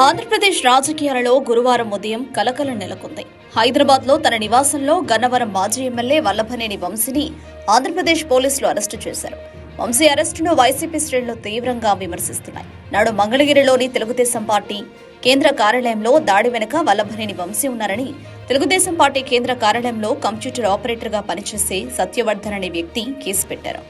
ఆంధ్రప్రదేశ్ రాజకీయాలలో గురువారం ఉదయం కలకలం నెలకొంది. హైదరాబాద్లో తన నివాసంలో గన్నవరం మాజీ ఎమ్మెల్యే వల్లభనేని వంశీని ఆంధ్రప్రదేశ్ పోలీసులు అరెస్టు చేశారు. వంశీ అరెస్టును వైసీపీ శ్రేణులు తీవ్రంగా విమర్శిస్తున్నాయి. నాడు మంగళగిరిలోని తెలుగుదేశం పార్టీ కేంద్ర కార్యాలయంలో దాడి వెనుక వల్లభనేని వంశీ ఉన్నారని తెలుగుదేశం పార్టీ కేంద్ర కార్యాలయంలో కంప్యూటర్ ఆపరేటర్గా పనిచేసే సత్యవర్ధన్ అనే వ్యక్తి కేసు పెట్టారు.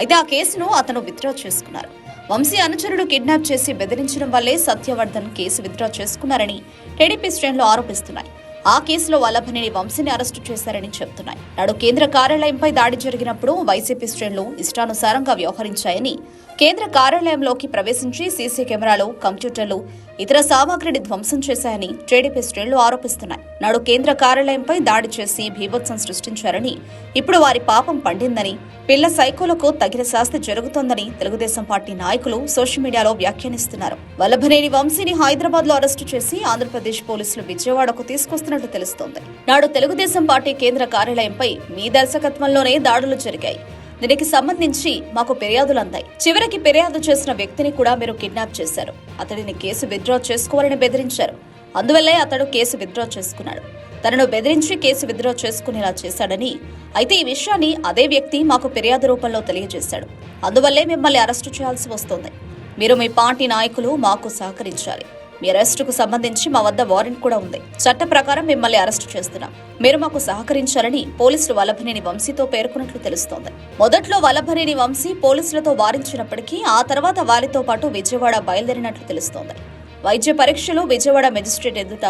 అయితే ఆ కేసును అతను విత్డ్రా చేసుకున్నారు. వంశీ అనుచరుడు కిడ్నాప్ చేసి బెదిరించడం వల్లే సత్యవర్ధన్ కేసు విత్డ్రా చేసుకున్నారని టీడీపీ శ్రేణులు ఆరోపిస్తున్నాయి. ఆ కేసులో వల్లభనేని వంశీని అరెస్టు చేశారని చెబుతున్నాయి. నాడు కేంద్ర కార్యాలయంపై దాడి జరిగినప్పుడు వైసీపీ శ్రేణులు ఇష్టానుసారంగా వ్యవహరించాయని కేంద్ర కార్యాలయంలోకి ప్రవేశించి సీసీ కెమెరాలు కంప్యూటర్లు ఇతర సామాగ్రిని ధ్వంసం చేశాయని టీడీపీ శ్రేణులు ఆరోపిస్తున్నాయి. నాడు కేంద్ర కార్యాలయంపై దాడి చేసి భీభత్సం సృష్టించారని ఇప్పుడు వారి పాపం పండిందని పిల్ల సైకోలకు తగిన శాస్తి జరుగుతోందని తెలుగుదేశం పార్టీ నాయకులు సోషల్ మీడియాలో వ్యాఖ్యానిస్తున్నారు. వల్లభనేని వంశీని హైదరాబాద్లో అరెస్టు చేసి ఆంధ్రప్రదేశ్ పోలీసులు విజయవాడకు తీసుకొస్తున్నట్లు తెలుస్తోంది. నాడు తెలుగుదేశం పార్టీ కేంద్ర కార్యాలయంపై మీ దర్శకత్వంలోనే దాడులు జరిగాయి. దీనికి సంబంధించి మాకు ఫిర్యాదులు అందాయి. చివరికి ఫిర్యాదు చేసిన వ్యక్తిని కూడా మీరు కిడ్నాప్ చేశారు. అతడిని కేసు విత్డ్రా చేసుకోవాలని బెదిరించారు. అందువల్లే అతడు కేసు విత్డ్రా చేసుకున్నాడు. తనను బెదిరించి కేసు విత్డ్రా చేసుకునేలా చేశాడని అయితే ఈ విషయాన్ని అదే వ్యక్తి మాకు ఫిర్యాదు రూపంలో తెలియజేశాడు. అందువల్లే మిమ్మల్ని అరెస్టు చేయాల్సి వస్తోంది. మీరు మీ పార్టీ నాయకులు మాకు సహకరించాలి. మీ అరెస్టుకు సంబంధించి మా వద్ద వారెంట్ కూడా ఉంది. చట్ట ప్రకారం మిమ్మల్ని అరెస్టు చేస్తున్నాం. మీరు మాకు సహకరించాలని పోలీసులు వల్లభనేని వంశీతో పేర్కొన్నట్లు తెలుస్తోంది. మొదట్లో వల్లభనేని వంశీ పోలీసులతో వారించినప్పటికీ ఆ తర్వాత వారితో పాటు విజయవాడ బయలుదేరినట్లు తెలుస్తోంది. వైద్య పరీక్షలు విజయవాడ మెజిస్ట్రేట్ ఎదుట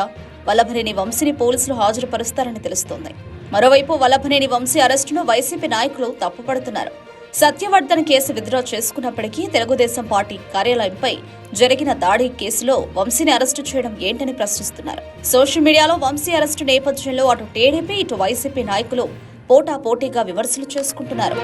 వల్లభనేని వంశీని పోలీసులు హాజరుపరుస్తారని తెలుస్తోంది. మరోవైపు వల్లభనేని వంశీ అరెస్టును వైసీపీ నాయకులు తప్పుపడుతున్నారు. సత్యవర్ధన్ కేసు విత్డ్రా చేసుకున్నప్పటికీ తెలుగుదేశం పార్టీ కార్యాలయంపై జరిగిన దాడి కేసులో వంశీని అరెస్టు చేయడం ఏంటని ప్రశ్నిస్తున్నారు. సోషల్ మీడియాలో వంశీ అరెస్టు నేపథ్యంలో అటు టీడీపీ ఇటు వైసీపీ నాయకులు పోటా పోటీగా విమర్శలు చేసుకుంటున్నారు.